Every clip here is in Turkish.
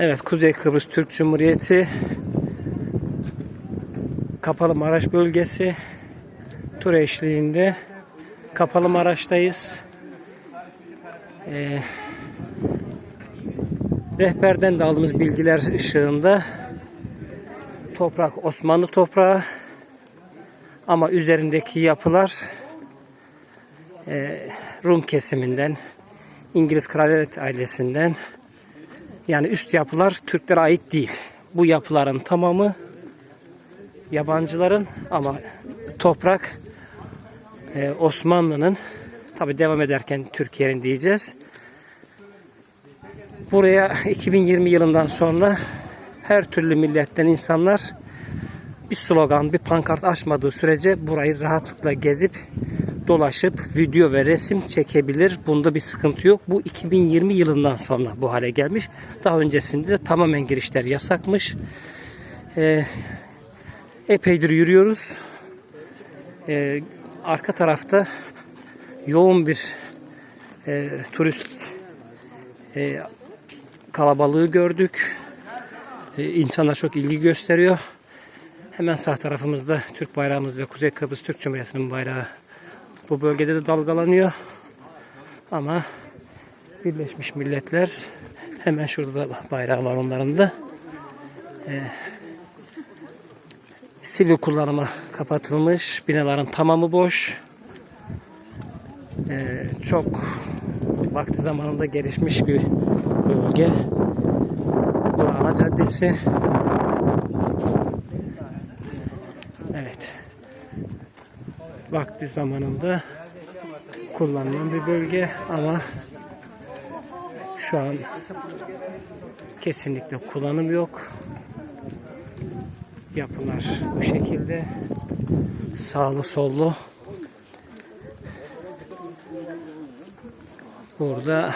Evet, Kuzey Kıbrıs Türk Cumhuriyeti Kapalı Maraş bölgesi tur eşliğinde Kapalı Maraş'tayız. Ee, rehberden de aldığımız bilgiler ışığında toprak Osmanlı toprağı ama üzerindeki yapılar e, Rum kesiminden, İngiliz kraliyet ailesinden yani üst yapılar Türklere ait değil. Bu yapıların tamamı yabancıların ama toprak e, Osmanlı'nın tabi devam ederken Türkiye'nin diyeceğiz. Buraya 2020 yılından sonra her türlü milletten insanlar bir slogan, bir pankart açmadığı sürece burayı rahatlıkla gezip dolaşıp video ve resim çekebilir. Bunda bir sıkıntı yok. Bu 2020 yılından sonra bu hale gelmiş. Daha öncesinde de tamamen girişler yasakmış. Ee, epeydir yürüyoruz. Ee, arka tarafta yoğun bir e, turist e, kalabalığı gördük. E, insanlar çok ilgi gösteriyor. Hemen sağ tarafımızda Türk bayrağımız ve Kuzey Kıbrıs Türk Cumhuriyeti'nin bayrağı bu bölgede de dalgalanıyor. Ama Birleşmiş Milletler hemen şurada da bayrağı var onların da. Ee, sivil kullanıma kapatılmış. Binaların tamamı boş. Ee, çok vakti zamanında gelişmiş bir bölge. Bu ana caddesi. Evet. Vakti zamanında kullanılan bir bölge ama şu an kesinlikle kullanım yok. Yapılar bu şekilde sağlı sollu. Burada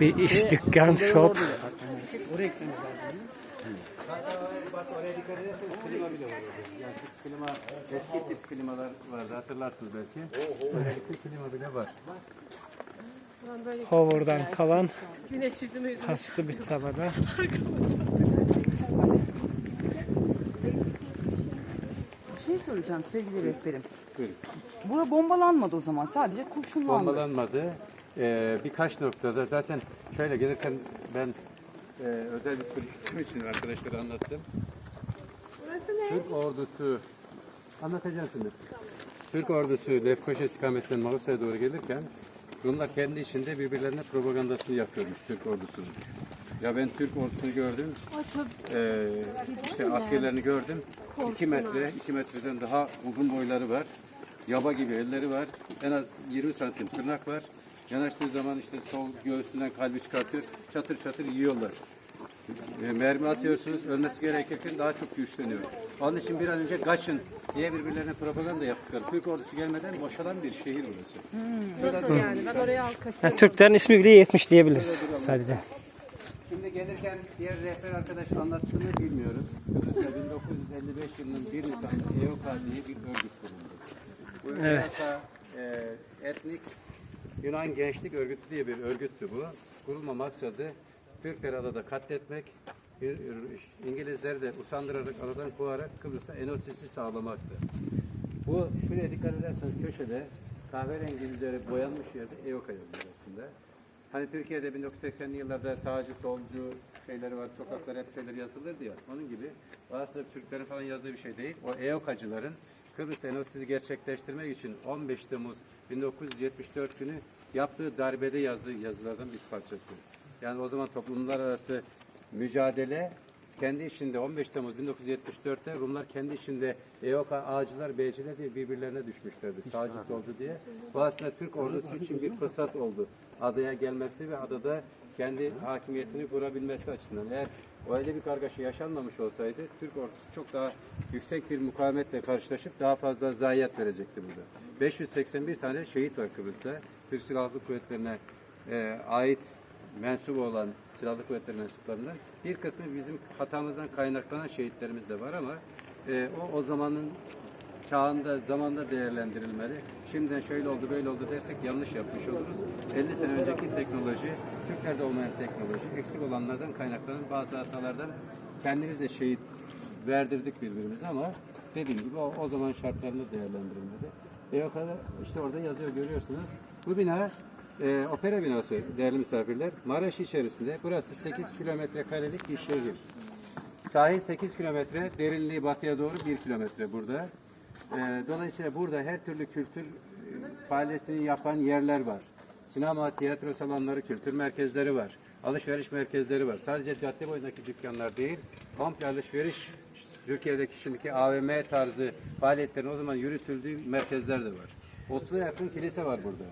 bir iş dükkan, shop. Bak oraya dikkat ederseniz klima bile var orada. Yani şu klima, eski tip klimalar vardı hatırlarsınız belki. Bir klima bile var. Hover'dan kalan Güneş yüzüme yüzüme. hastı bir tavada. Bir şey soracağım sevgili rehberim. Buyurun. Bura bombalanmadı o zaman. Sadece kurşunlandı. Bombalanmadı. Ee, birkaç noktada zaten şöyle gelirken ben e, özel bir turizm için arkadaşlara anlattım. Burası ne? Türk ordusu anlatacağım şimdi. Türk ordusu Lefkoşa ikametinden Malasa'ya doğru gelirken Rumlar kendi içinde birbirlerine propagandasını yapıyormuş Türk ordusunun. Ya ben Türk ordusunu gördüm. Ee, işte askerlerini gördüm. 2 metre, 2 metreden daha uzun boyları var. Yaba gibi elleri var. En az 20 santim tırnak var. Yanaştığı zaman işte sol göğsünden kalbi çıkartıyor. Çatır çatır yiyorlar. E, mermi atıyorsunuz, ölmesi gerekirken daha çok güçleniyor. Onun için bir an önce kaçın diye birbirlerine propaganda yaptıkları. Türk ordusu gelmeden boşalan bir şehir burası. Nasıl yani? Ben oraya al kaçırdım. Yani Türklerin ismi bile yetmiş diyebiliriz sadece. Şimdi gelirken diğer rehber arkadaş anlattığını bilmiyorum. Kıbrıs'ta 1955 yılının 1 Nisan'da EOK diye bir örgüt kuruldu. Bu Evet. EOK, e, etnik Yunan Gençlik Örgütü diye bir örgüttü bu. Kurulma maksadı Türkleri adada katletmek, İngilizleri de usandırarak adadan kovarak Kıbrıs'ta enotisi sağlamaktı. Bu şuraya dikkat ederseniz köşede kahverengi üzeri boyanmış yerde EOK yazıyor aslında. Hani Türkiye'de 1980'li yıllarda sağcı solcu şeyleri var, sokaklar hep şeyler yazılırdı ya. Onun gibi aslında Türklerin falan yazdığı bir şey değil. O EOK'acıların Kıbrıs'ta enotisi gerçekleştirmek için 15 Temmuz 1974 günü yaptığı darbede yazdığı yazılardan bir parçası. Yani o zaman toplumlar arası mücadele kendi içinde 15 Temmuz 1974'te Rumlar kendi içinde EOK Ağacılar, Beyciler diye birbirlerine düşmüşlerdi. Sağcı solcu diye. Bu aslında Türk ordusu için bir fırsat oldu. Adaya gelmesi ve adada kendi hakimiyetini kurabilmesi açısından. Eğer öyle bir kargaşa yaşanmamış olsaydı Türk ordusu çok daha yüksek bir mukavemetle karşılaşıp daha fazla zayiat verecekti burada. 581 tane şehit var Kıbrıs'ta. Türk Silahlı Kuvvetleri'ne e, ait mensup olan silahlı kuvvetler mensuplarından bir kısmı bizim hatamızdan kaynaklanan şehitlerimiz de var ama e, o o zamanın çağında zamanda değerlendirilmeli. Şimdiden şöyle oldu böyle oldu dersek yanlış yapmış oluruz. 50 sene önceki teknoloji Türklerde olmayan teknoloji, eksik olanlardan kaynaklanan bazı hatalardan kendimiz de şehit verdirdik birbirimize ama dediğim gibi o, o zaman şartlarında değerlendirilmedi. Ve o kadar işte orada yazıyor görüyorsunuz. Bu bina e, opera binası değerli misafirler. Maraş içerisinde burası 8 kilometre karelik bir şehir. Sahil 8 kilometre, derinliği batıya doğru 1 kilometre burada. Ee, dolayısıyla burada her türlü kültür e, faaliyetini yapan yerler var. Sinema, tiyatro salonları, kültür merkezleri var. Alışveriş merkezleri var. Sadece cadde boyundaki dükkanlar değil, komple alışveriş Türkiye'deki şimdiki AVM tarzı faaliyetlerin o zaman yürütüldüğü merkezler de var. 30'a yakın kilise var burada.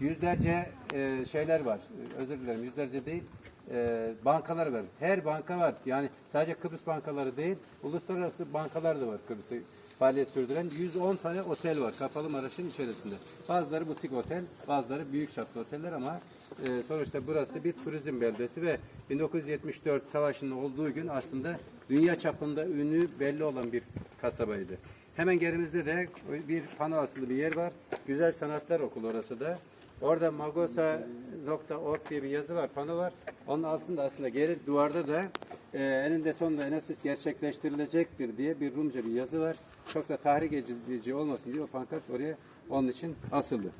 Yüzlerce e, şeyler var. Özür dilerim yüzlerce değil e, bankalar var. Her banka var. Yani sadece Kıbrıs bankaları değil, uluslararası bankalar da var Kıbrıs'ta faaliyet sürdüren. 110 tane otel var Kapalı Maraş'ın içerisinde. Bazıları butik otel, bazıları büyük çaplı oteller ama e, sonuçta burası bir turizm beldesi ve 1974 savaşının olduğu gün aslında dünya çapında ünlü belli olan bir kasabaydı. Hemen gerimizde de bir pano asılı bir yer var. Güzel Sanatlar Okulu orası da. Orada magosa.org diye bir yazı var, pano var. Onun altında aslında geri duvarda da e, eninde sonunda Enesis gerçekleştirilecektir diye bir Rumca bir yazı var. Çok da tahrik edici olmasın diye o pankart oraya onun için asıldı.